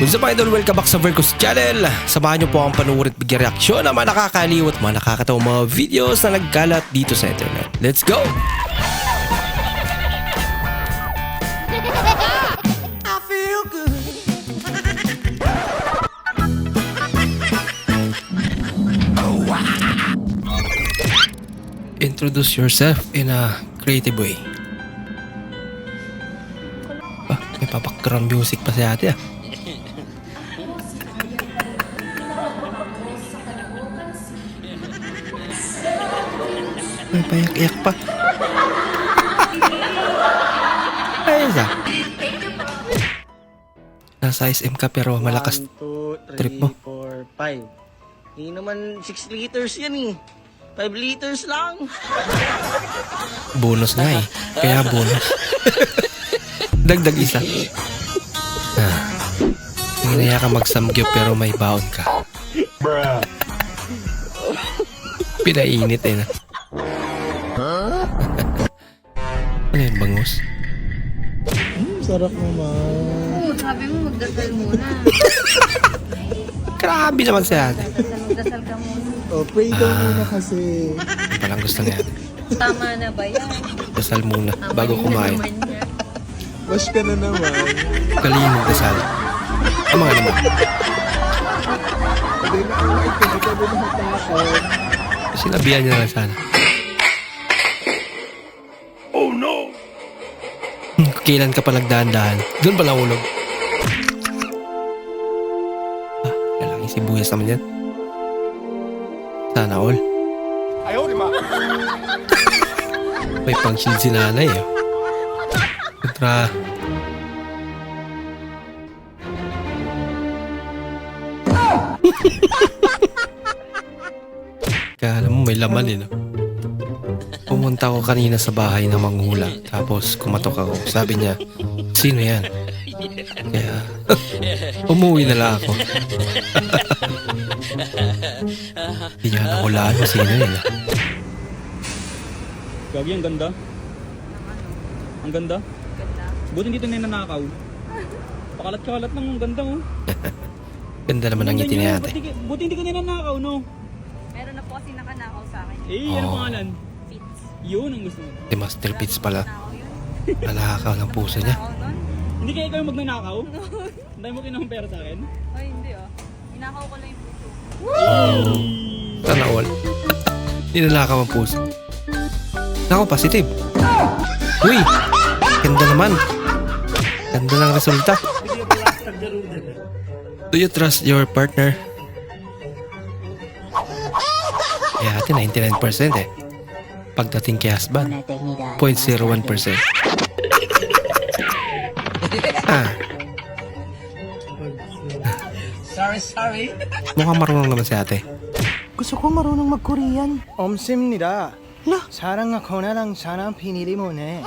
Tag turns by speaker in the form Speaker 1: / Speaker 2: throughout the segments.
Speaker 1: What's up idol? Welcome back sa Vercos Channel. Samahan niyo po ang panuwid at bigyan reaksyon ng mga nakakaliw at mga nakakatawang mga videos na nagkalat dito sa internet. Let's go! Introduce yourself in a creative way. Ah, may pa-background music pa si ate ah. May payak-iyak pa. Ayos ah. Nasa SM ka pero malakas.
Speaker 2: 1, 2, 3,
Speaker 1: trip mo.
Speaker 2: 4, 5. Hindi naman 6 liters yan eh. 5 liters lang.
Speaker 1: Bonus nga eh. Kaya bonus. Dagdag isa. Ah. Hinaya ka magsamgyup pero may baon ka. Pinainit eh na. ano yun, bangus?
Speaker 2: Sarap naman.
Speaker 3: Oo, sabi mo magdasal muna.
Speaker 1: Grabe naman si ate.
Speaker 3: Magdasal, magdasal ka muna.
Speaker 2: Oh, pray daw muna kasi.
Speaker 1: Palang gusto niya ate?
Speaker 3: Tama na ba yan?
Speaker 1: Dasal muna
Speaker 3: Tama
Speaker 1: bago
Speaker 3: na
Speaker 1: kumain.
Speaker 3: naman.
Speaker 2: Wash ka na naman.
Speaker 1: Kalinong dasal. Ang mga naman.
Speaker 2: Hindi na ang white, hindi ka din.
Speaker 1: Sinabihan niya na sana. Oh no! Kailan ka pa nagdahan-dahan? Doon pa nahulog. Ah, lalaking sibuyas naman yan. Sana all. Ayaw, di May pang-shield si nanay eh. Kontra... Kaya alam mo, may laman eh, no? Pumunta ako kanina sa bahay ng manghula. Tapos kumatok ako. Sabi niya, sino yan? Kaya, umuwi na lang ako. Hindi niya nakulaan kung sino yun. ah.
Speaker 4: Gagi, ang ganda. Ang ganda.
Speaker 3: Ganda.
Speaker 4: Buti hindi ito nananakaw. Pakalat-kalat lang, ang ganda oh.
Speaker 1: Ganda naman ang ngiti ni ate.
Speaker 4: Buti, buti hindi ka ninanakaw, no?
Speaker 3: Meron na po kasi nakanakaw sa akin.
Speaker 4: Eh, ano
Speaker 1: Oh.
Speaker 4: pangalan?
Speaker 3: Fits.
Speaker 4: Yun ang gusto mo.
Speaker 1: Si Master Pitts pala.
Speaker 3: Nakaw yun.
Speaker 1: Nalakaw ng puso niya.
Speaker 3: Nun?
Speaker 4: Hindi kaya ikaw magnanakaw? Ang dami mo kinahang pera sa akin?
Speaker 3: Ay, hindi ah. Inakaw ko lang yung puso.
Speaker 1: Oh. Sana all. Ninalakaw ang puso. Nako, positive. Uy! Ganda naman. Ganda ng resulta. Do you trust your partner? Eh, ate, 99% eh. Pagdating kay husband, 0.01%. ah.
Speaker 2: Sorry, sorry.
Speaker 1: Mukhang marunong naman si ate.
Speaker 2: gusto ko marunong mag-Korean. 엄습니다. 사랑하고 나랑 사랑 피니리 뭐네.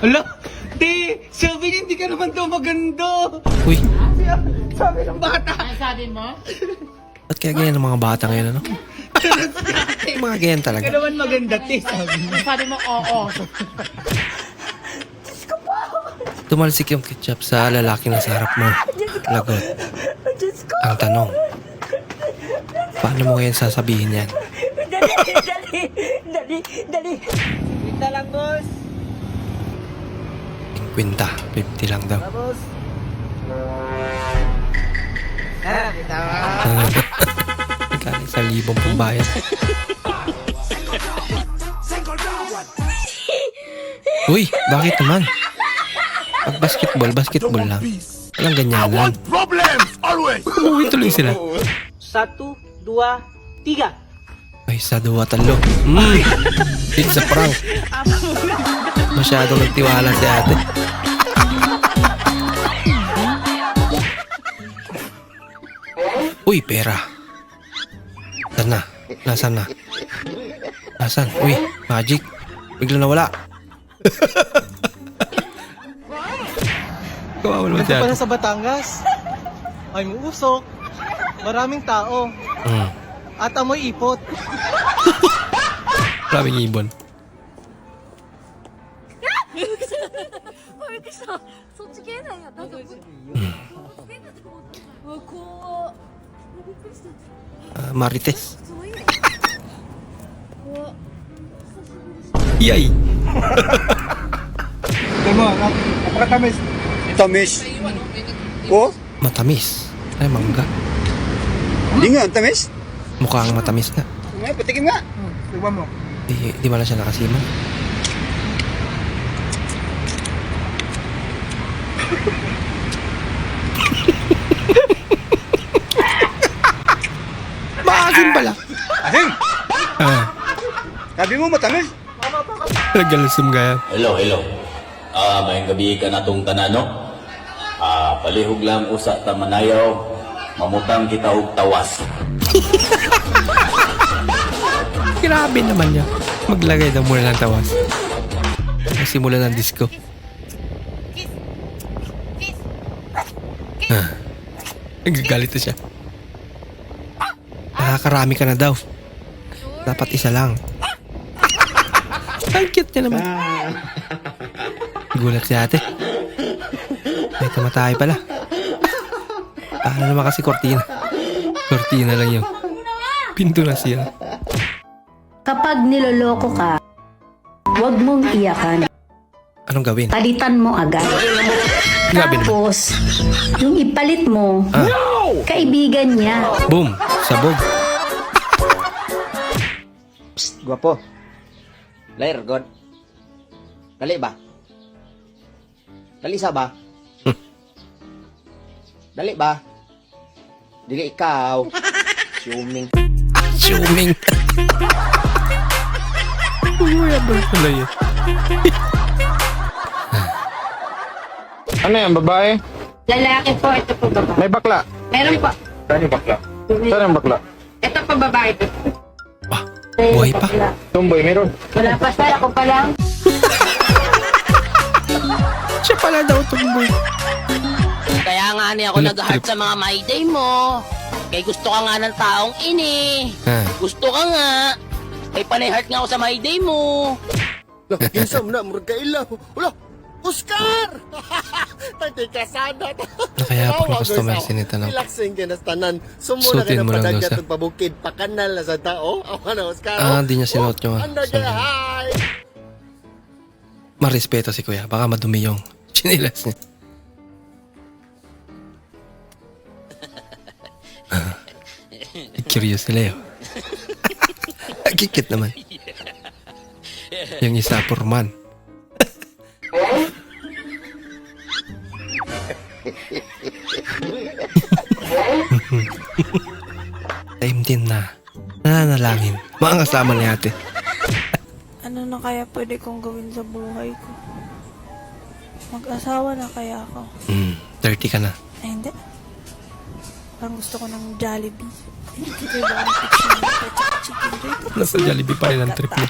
Speaker 2: Hala! Di! Sabi niya hindi ka naman daw maganda!
Speaker 1: Uy,
Speaker 2: Sabi ng bata!
Speaker 1: ba't kaya ganyan ang mga bata ngayon, ano? Mga ganyan talaga.
Speaker 2: Ka naman maganda, te! Sabi niya. Sabi mo, oo.
Speaker 1: Tumalsik yung ketchup sa lalaki na sa harap mo. Lagot. Ang tanong, paano mo ngayon sasabihin yan?
Speaker 5: Dali, dali, dali, dali.
Speaker 2: Wait na lang, boss!
Speaker 1: 50, 50 lang daw. Magkano sa libong pambayad? Uy, bakit naman? Pag basketball, basketball lang. Walang ganyanan. Umuwi tuloy sila.
Speaker 2: Satu, dua, tiga.
Speaker 1: Ay, sa dua talo. Mm. Pizza prank. Masyadong nagtiwala si ate. Uy, pera. Saan na? Nasaan na? Nasaan? Uy, magic. Bigla nawala. Kawawa naman si ate.
Speaker 2: Pala sa Batangas. Ay, usok. Maraming tao.
Speaker 1: Mm.
Speaker 2: At amoy ipot.
Speaker 1: Maraming ibon.
Speaker 6: 왜さそっち系なんやなんかぶつけたと思ったうわ怖っ
Speaker 1: Uh, Marites. Yay!
Speaker 2: Tama, napakatamis.
Speaker 7: Tamis. Oh?
Speaker 1: Matamis. Ay, mangga.
Speaker 7: Hindi nga, tamis.
Speaker 1: Mukhang matamis nga.
Speaker 7: Nga, patikim nga.
Speaker 2: Hmm, tignan mo.
Speaker 1: Di, di wala siya nakasiman.
Speaker 7: sabi mo matamis.
Speaker 1: nagalasum ka yan.
Speaker 8: Hello, hello. Ah, may gabi ka na tong tanano. Ah, palihog lang usa ta manayaw. Mamutang kita og tawas.
Speaker 1: Grabe naman niya. Maglagay daw muna ng tawas. Nagsimula ng disco. Ah. Nagagalit na siya. Nakakarami ka na daw. Dapat isa lang. Ang cute niya naman. Gulat si ate. May tamatay pala. Paano naman kasi kortina? Kortina lang yun. Pinto na siya.
Speaker 9: Kapag niloloko ka, huwag mong iyakan.
Speaker 1: Anong gawin?
Speaker 9: Palitan mo agad.
Speaker 1: Grabe naman.
Speaker 9: Tapos, yung ipalit mo,
Speaker 1: Ah.
Speaker 9: kaibigan niya.
Speaker 1: Boom! Sabog.
Speaker 10: Psst, guwapo. Lair, God. Dali ba? Dali sa ba? Dali ba? Dili ikaw. Suming.
Speaker 1: Chuming. Uy, ano pala yun?
Speaker 2: Ano yan, babae?
Speaker 6: Lalaki po, ito po babae.
Speaker 2: May bakla.
Speaker 6: Meron po.
Speaker 2: Saan yung bakla? Saan yung bakla?
Speaker 6: Ito po babae.
Speaker 1: Ah, buhay pa.
Speaker 2: Tumboy, meron.
Speaker 6: Wala pa sir, ako pa lang.
Speaker 1: Siya pala daw tumboy.
Speaker 5: Kaya nga ni ako nag-heart
Speaker 1: trip?
Speaker 5: sa mga my day mo. Kay gusto ka nga ng taong ini.
Speaker 1: Ah,
Speaker 5: Gusto ka nga. Kay panay heart nga ako sa my day mo.
Speaker 7: Kinsam na, murag ka ilaw. Wala, Oscar! Tati ka sana.
Speaker 1: na kaya pag na-customer sinita ng
Speaker 7: Relaxing ka na tanan. Sumuna ka na padagat at pabukid. Pakanal na sa tao. Awa na, Oscar.
Speaker 1: Ah, di niya sinuot yung...
Speaker 7: Ano ka, hi!
Speaker 1: Marespeto si kuya. Baka madumi yung chinilas niya. Ah, Curious si Leo. Kikit naman. Yung isa, purman. Nananalangin. Mga kasama ni ate.
Speaker 11: Ano na kaya pwede kong gawin sa buhay ko? Mag-asawa na kaya ako?
Speaker 1: Hmm, 30 ka na.
Speaker 11: Ay, hindi. Parang gusto ko ng Jollibee. Ito ba ang picture ng chicken?
Speaker 1: Nasa Jollibee pa rin ang trip niya.